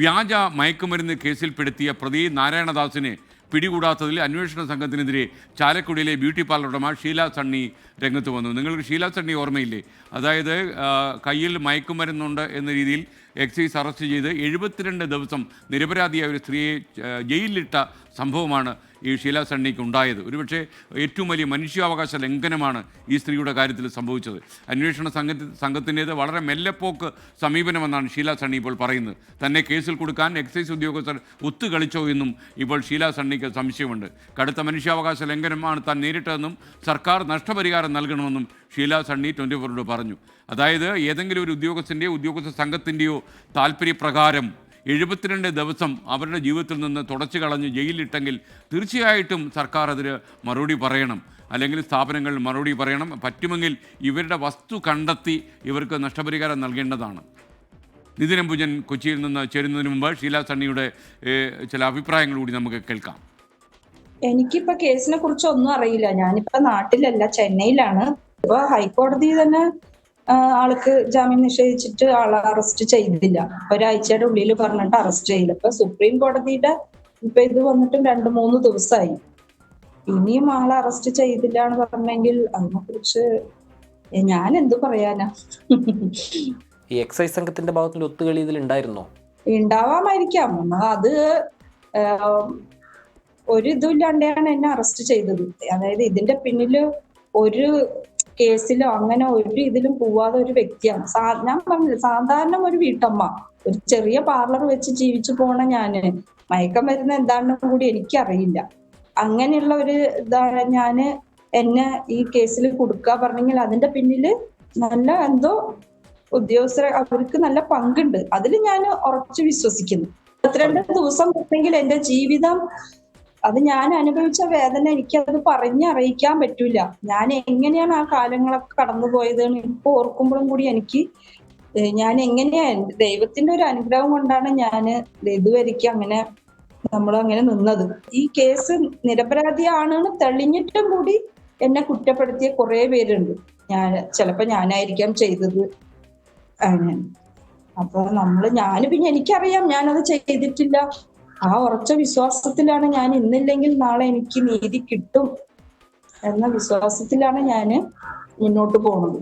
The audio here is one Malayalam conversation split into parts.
വ്യാജ മയക്കുമരുന്ന് കേസിൽപ്പെടുത്തിയ പ്രതി നാരായണദാസിനെ പിടികൂടാത്തതിൽ അന്വേഷണ സംഘത്തിനെതിരെ ചാലക്കുടിയിലെ ബ്യൂട്ടി പാർലർ ഉടമ ഷീല സണ്ണി രംഗത്ത് വന്നു. നിങ്ങൾക്ക് ഷീല സണ്ണി ഓർമ്മയില്ലേ? അതായത് കയ്യിൽ മയക്കുമരുന്നുണ്ട് എന്ന രീതിയിൽ എക്സൈസ് അറസ്റ്റ് ചെയ്ത് എഴുപത്തിരണ്ട് ദിവസം നിരപരാധിയായ ഒരു സ്ത്രീയെ ജയിലിലിട്ട സംഭവമാണ് ഈ ഷീല സണ്ണിക്ക് ഉണ്ടായത് ഒരുപക്ഷെ ഏറ്റവും വലിയ മനുഷ്യാവകാശ ലംഘനമാണ് ഈ സ്ത്രീയുടെ കാര്യത്തിൽ സംഭവിച്ചത്. അന്വേഷണ സംഘ സംഘത്തിന്റേത് വളരെ മെല്ലെപ്പോക്ക് സമീപനമെന്നാണ് ഷീല സണ്ണി ഇപ്പോൾ പറയുന്നത്. തന്നെ കേസിൽ കൊടുക്കാൻ എക്സൈസ് ഉദ്യോഗസ്ഥർ ഒത്തുകളിച്ചോ എന്നും ഇപ്പോൾ ഷീല സണ്ണിക്ക് സംശയമുണ്ട്. കടുത്ത മനുഷ്യാവകാശ ലംഘനമാണ് താൻ നേരിട്ടതെന്നും സർക്കാർ നഷ്ടപരിഹാരം നൽകണമെന്നും ഷീല സണ്ണി ട്വന്റി ഫോറിനോട് പറഞ്ഞു. അതായത് ഏതെങ്കിലും ഒരു ഉദ്യോഗസ്ഥന്റെയോ ഉദ്യോഗസ്ഥ സംഘത്തിന്റെയോ താല്പര്യപ്രകാരം എഴുപത്തിരണ്ട് ദിവസം അവരുടെ ജീവിതത്തിൽ നിന്ന് തുടച്ചു കളഞ്ഞ് ജയിലിലിട്ടെങ്കിൽ തീർച്ചയായിട്ടും സർക്കാർ അതിന് മറുപടി പറയണം. അല്ലെങ്കിൽ സ്ഥാപനങ്ങൾ മറുപടി പറയണം. പറ്റുമെങ്കിൽ ഇവരുടെ വസ്തു കണ്ടെത്തി ഇവർക്ക് നഷ്ടപരിഹാരം നൽകേണ്ടതാണ്. നിതിൻ അംബുജൻ കൊച്ചിയിൽ നിന്ന് ചേരുന്നതിന് മുമ്പ് ഷീല സണ്ണിയുടെ ചില അഭിപ്രായങ്ങൾ കൂടി നമുക്ക് കേൾക്കാം. എനിക്കിപ്പോ കേസിനെ കുറിച്ച് ഒന്നും അറിയില്ല. ഞാനിപ്പോ നാട്ടിലല്ല ചെന്നൈയിലാണ്. ഇപ്പൊ ഹൈക്കോടതി തന്നെ ആൾക്ക് ജാമ്യം നിഷേധിച്ചിട്ട് ആളെ അറസ്റ്റ് ചെയ്തില്ല. ഒരാഴ്ചയുടെ ഉള്ളിൽ പറഞ്ഞിട്ട് അറസ്റ്റ് ചെയ്യില്ല. ഇപ്പൊ സുപ്രീം കോടതിയുടെ ഇപ്പൊ ഇത് വന്നിട്ടും രണ്ടു മൂന്ന് ദിവസമായി ഇനിയും ആളെ അറസ്റ്റ് ചെയ്തില്ല എന്ന് പറഞ്ഞെങ്കിൽ അതിനെ കുറിച്ച് ഞാൻ എന്തു പറയാനാ? ഈ എക്സൈസ് സംഘത്തിന്റെ ഭാഗത്തിന്റെ ഒത്തുകളി ഇതിൽ ഉണ്ടായിരുന്നോ? ഉണ്ടാവാമായിരിക്കാം. എന്നാ അത് ഒരു ഇതും ഇല്ലാണ്ടാണ് എന്നെ അറസ്റ്റ് ചെയ്തത്. അതായത് ഇതിന്റെ പിന്നിൽ ഒരു കേസിലോ അങ്ങനെ ഒരു ഇതിലും പോവാതെ ഒരു വ്യക്തിയാണ്. ഞാൻ പറഞ്ഞില്ല സാധാരണ ഒരു വീട്ടമ്മ ഒരു ചെറിയ പാർലർ വെച്ച് ജീവിച്ചു പോണ ഞാൻ മയക്കം വരുന്ന എന്താണെന്ന് കൂടി എനിക്കറിയില്ല. അങ്ങനെയുള്ള ഒരു ഇതാണ് ഞാൻ എന്നെ ഈ കേസിൽ കൊടുക്കുക പറഞ്ഞെങ്കിൽ അതിന്റെ പിന്നിൽ നല്ല എന്തോ ഉദ്യോഗസ്ഥർ അവർക്ക് നല്ല പങ്കുണ്ട്. അതിൽ ഞാൻ ഉറച്ചു വിശ്വസിക്കുന്നു. ഇരുപത്തിരണ്ട് ദിവസം ഉണ്ടെങ്കിൽ എന്റെ ജീവിതം അത് ഞാൻ അനുഭവിച്ച വേദന എനിക്ക് അത് പറഞ്ഞറിയിക്കാൻ പറ്റൂല. ഞാൻ എങ്ങനെയാണ് ആ കാലങ്ങളൊക്കെ കടന്നുപോയത് എന്ന് ഇപ്പൊ ഓർക്കുമ്പോഴും കൂടി എനിക്ക് ഞാൻ എങ്ങനെയാ ദൈവത്തിന്റെ ഒരു അനുഗ്രഹം കൊണ്ടാണ് ഞാൻ ഇതുവരെയ്ക്ക് അങ്ങനെ നമ്മൾ അങ്ങനെ നിന്നത്. ഈ കേസ് നിരപരാധിയാണെന്ന് തെളിഞ്ഞിട്ടും കൂടി എന്നെ കുറ്റപ്പെടുത്തിയ കുറെ പേരുണ്ട്. ഞാൻ ചിലപ്പോ ഞാനായിരിക്കാം ചെയ്തത്. അങ്ങനെ. അപ്പൊ നമ്മൾ ഞാൻ പിന്നെ എനിക്കറിയാം ഞാനത് ചെയ്തിട്ടില്ല. ആ ഉറച്ച വിശ്വാസത്തിലാണ് ഞാൻ ഇന്നില്ലെങ്കിൽ നാളെ എനിക്ക് നീതി കിട്ടും എന്ന വിശ്വാസത്തിലാണ് ഞാൻ മുന്നോട്ട് പോകുന്നത്.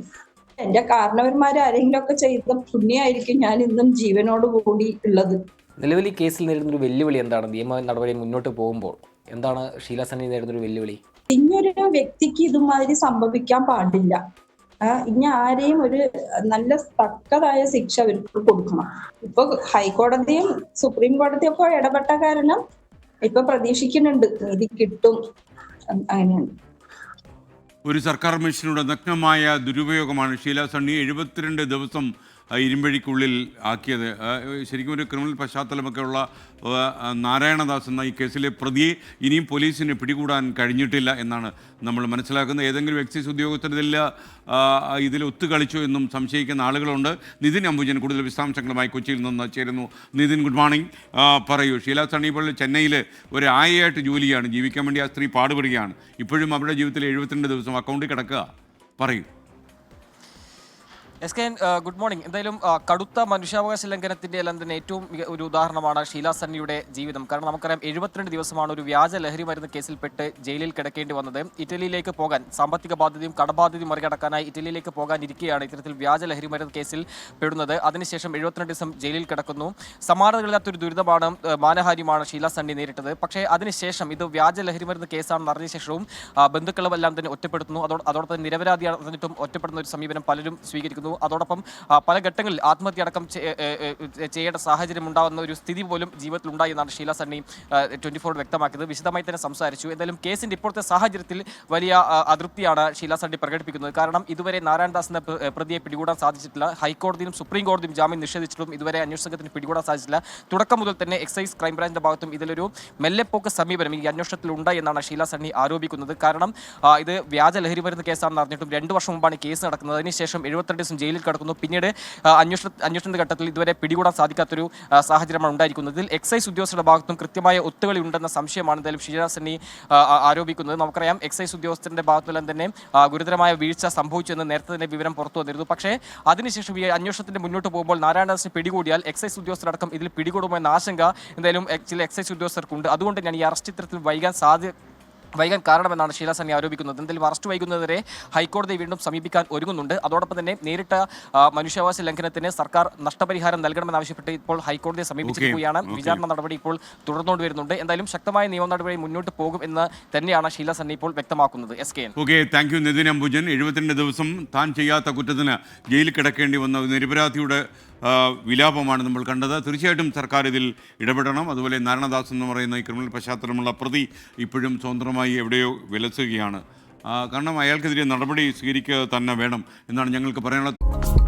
എന്റെ കാരണവന്മാർ ആരെങ്കിലും ഒക്കെ ചെയ്ത പുണ്യമായിരിക്കും ഞാൻ ഇന്നും ജീവനോട് കൂടി ഉള്ളത്. നിലവിൽ ഈ കേസിൽ നേരിടുന്ന ഒരു വെല്ലുവിളി എന്താണ്? നിയമ നടപടി മുന്നോട്ട് പോകുമ്പോൾ എന്താണ് ഷീല സണ്ണി നേരിടുന്ന ഒരു വെല്ലുവിളി? ഇനിയൊരു വ്യക്തിക്ക് ഇതുമാതിരി സംഭവിക്കാൻ പാടില്ല. ഇനി ആരെയും ഒരു നല്ല തക്കതായ ശിക്ഷ അവർക്ക് കൊടുക്കണം. ഇപ്പൊ ഹൈക്കോടതിയും സുപ്രീം കോടതിയും ഒക്കെ ഇടപെട്ട കാരണം ഇപ്പൊ പ്രതീക്ഷിക്കുന്നുണ്ട്. നീതി കിട്ടും. അങ്ങനെയാണ് ഒരു സർക്കാർ മനുഷ്യനുടെ നഗ്നമായ ദുരുപയോഗമാണ് ഷീല സണ്ണി എഴുപത്തിരണ്ട് ദിവസം ഇരുമ്പഴിക്കുള്ളിൽ ആക്കിയത്. ശരിക്കും ഒരു ക്രിമിനൽ പശ്ചാത്തലമൊക്കെ ഉള്ള നാരായണദാസ് എന്ന ഈ കേസിലെ പ്രതിയെ ഇനിയും പോലീസിന് പിടികൂടാൻ കഴിഞ്ഞിട്ടില്ല എന്നാണ് നമ്മൾ മനസ്സിലാക്കുന്നത്. ഏതെങ്കിലും എക്സൈസ് ഉദ്യോഗസ്ഥർ ഇതിൽ ഒത്തുകളിച്ചു എന്നും സംശയിക്കുന്ന ആളുകളുണ്ട്. നിതിൻ അംബുജൻ കൂടുതൽ വിശദാംശങ്ങളുമായി കൊച്ചിയിൽ നിന്ന് ചേരുന്നു. നിതിൻ ഗുഡ് മോർണിംഗ് പറയൂ ഷീല സണ്ണി ഇപ്പോൾ ചെന്നൈയിൽ ഒരു ആയയായിട്ട് ജോലിയാണ് ജീവിക്കാൻ വേണ്ടി ആ സ്ത്രീ പാടുപെടുകയാണ്. ഇപ്പോഴും അവരുടെ ജീവിതത്തിൽ എഴുപത്തിരണ്ട് ദിവസം അക്കൗണ്ടിൽ കിടക്കുക. പറയൂ. S K good morning. എന്തായാലും കടുത്ത മനുഷ്യാവകാശ ലംഘനത്തിന്റെ എല്ലാം തന്നെ ഏറ്റവും ഒരു ഉദാഹരണമാണ് ഷീല സണ്ണിയുടെ ജീവിതം. കാരണം നമുക്കറിയാം എഴുപത്തിരണ്ട് ദിവസമാണ് ഒരു വ്യാജ ലഹരി മരുന്ന് കേസിൽപ്പെട്ട് ജയിലിൽ കിടക്കേണ്ടി വന്നത്. ഇറ്റലിയിലേക്ക് പോകാൻ സാമ്പത്തിക ബാധ്യതയും കടബാധ്യതയും മറികടക്കാനായി ഇറ്റലിയിലേക്ക് പോകാൻ ഇരിക്കുകയാണ് ഇത്തരത്തിൽ വ്യാജ ലഹരി മരുന്ന് കേസിൽ പെടുന്നത്. അതിനുശേഷം എഴുപത്തിരണ്ട് ദിവസം ജയിലിൽ കിടക്കുന്നു. സമാനതകളില്ലാത്തൊരു ദുരിതമാണ് മാനഹാരിയുമാണ് ഷീല സണ്ണി നേരിട്ടത്. പക്ഷേ അതിനുശേഷം ഇത് വ്യാജ ലഹരി മരുന്ന് കേസാണെന്ന് അറിഞ്ഞ ശേഷവും ബന്ധുക്കളും എല്ലാം തന്നെ ഒറ്റപ്പെടുത്തുന്നു. അതോ അതോടൊപ്പം നിരപരാധിയാണ് എന്നിട്ടും ഒറ്റപ്പെടുന്ന ഒരു സമീപനം പലരും സ്വീകരിക്കുന്നു. അതോടൊപ്പം പല ഘട്ടങ്ങളിൽ ആത്മഹത്യ അടക്കം ചെയ്യേണ്ട സാഹചര്യം ഉണ്ടാകുന്ന ഒരു സ്ഥിതി പോലും ജീവിതത്തിൽ ഉണ്ടായി എന്നാണ് ഷീല സണ്ണി ട്വന്റി ഫോർ വ്യക്തമാക്കിയത്. വിശദമായി തന്നെ സംസാരിച്ചു. എന്തായാലും കേസിന്റെ ഇപ്പോഴത്തെ സാഹചര്യത്തിൽ വലിയ അതൃപ്തിയാണ് ഷീല സണ്ണി പ്രകടിപ്പിക്കുന്നത്. കാരണം ഇതുവരെ നാരായണദാസ് എന്ന പ്രതിയെ പിടികൂടാൻ സാധിച്ചിട്ടില്ല. ഹൈക്കോടതിയും സുപ്രീം കോടതിയും ജാമ്യം നിഷേധിച്ചിട്ടും ഇതുവരെ അന്വേഷണ സംഘത്തിന് പിടികൂടാൻ സാധിച്ചില്ല തുടക്കം മുതൽ തന്നെ എക്സൈസ് ക്രൈംബ്രാഞ്ചിന്റെ ഭാഗത്തും ഇതിലൊരു മെല്ലെപ്പോക്ക് സമീപനം ഈ അന്വേഷണത്തിൽ ഉണ്ടായി എന്നാണ് ഷീല സണ്ണി ആരോപിക്കുന്നത്. കാരണം ഇത് വ്യാജ ലഹരി മരുന്ന് കേസാണെന്ന് അറിഞ്ഞിട്ടും രണ്ടു വർഷം മുമ്പാണ് കേസ് നടക്കുന്നത്. അതിനുശേഷം എഴുപത്തിരണ്ട് ശേഷം ജയിലിൽ കിടക്കുന്നു. പിന്നീട് അന്വേഷണ അന്വേഷണ ഘട്ടത്തിൽ ഇതുവരെ പിടികൂടാൻ സാധിക്കാത്തൊരു സാഹചര്യമാണ് ഉണ്ടായിരിക്കുന്നത്. ഇതിൽ എക്സൈസ് ഉദ്യോഗസ്ഥരുടെ ഭാഗത്തും കൃത്യമായ ഒത്തുകളി ഉണ്ടെന്ന സംശയമാണ് എന്തായാലും ഷീജാ സണ്ണി ആരോപിക്കുന്നത്. നമുക്കറിയാം എക്സൈസ് ഉദ്യോഗസ്ഥരുടെ ഭാഗത്തുനിന്നും തന്നെ ഗുരുതരമായ വീഴ്ച സംഭവിച്ചെന്ന് നേരത്തെ തന്നെ വിവരം പുറത്തു വന്നിരുന്നു. പക്ഷേ അതിനുശേഷം ഈ അന്വേഷണത്തിന്റെ മുന്നോട്ട് പോകുമ്പോൾ നാരായണദാസിനെ പിടികൂടിയാൽ എക്സൈസ് ഉദ്യോഗസ്ഥരടക്കം ഇതിൽ പിടികൂടുമെന്ന ആശങ്ക എന്തായാലും ചില എക്സൈസ് ഉദ്യോഗസ്ഥർക്കുണ്ട്. അതുകൊണ്ട് ഞാൻ ഈ അറസ്റ്റ് ഇത്തരത്തിൽ വൈകാൻ സാധ്യത വൈകാൻ കാരണമെന്നാണ് ഷീല സണ്ണി ആരോപിക്കുന്നത്. എന്തായാലും അറസ്റ്റ് വൈകുന്നതിനെ ഹൈക്കോടതി വീണ്ടും സമീപിക്കാൻ ഒരുങ്ങുന്നുണ്ട്. അതോടൊപ്പം തന്നെ നേരിട്ട മനുഷ്യാവകാശ ലംഘനത്തിന് സർക്കാർ നഷ്ടപരിഹാരം നൽകണമെന്നാവശ്യപ്പെട്ട് ഇപ്പോൾ ഹൈക്കോടതിയെ സമീപിച്ചിരിക്കുകയാണ്. വിചാരണ നടപടി ഇപ്പോൾ തുടർന്നുകൊണ്ട് വരുന്നുണ്ട്. എന്തായാലും ശക്തമായ നിയമ നടപടി മുന്നോട്ട് പോകും എന്ന് തന്നെയാണ് ഷീല സണ്ണി ഇപ്പോൾ വ്യക്തമാക്കുന്നത്. S K okay thank you Nithin Ambujan. എഴുപത്തിരണ്ട് ദിവസം താൻ ചെയ്യാത്ത കുറ്റത്തിന് ജയിലിൽ കിടക്കേണ്ടി വന്ന നിരപരാധിയുടെ വിലാപമാണ് നമ്മൾ കണ്ടത്. തീർച്ചയായിട്ടും സർക്കാർ ഇതിൽ ഇടപെടണം. അതുപോലെ നാരായണദാസ് എന്ന് പറയുന്ന ഈ ക്രിമിനൽ പശ്ചാത്തലമുള്ള പ്രതി ഇപ്പോഴും സ്വതന്ത്രമായി എവിടെയോ വിലസുകയാണ്. കാരണം അയാൾക്കെതിരെ നടപടി സ്വീകരിക്കുക തന്നെ വേണം എന്നാണ് ഞങ്ങൾക്ക് പറയാനുള്ളത്.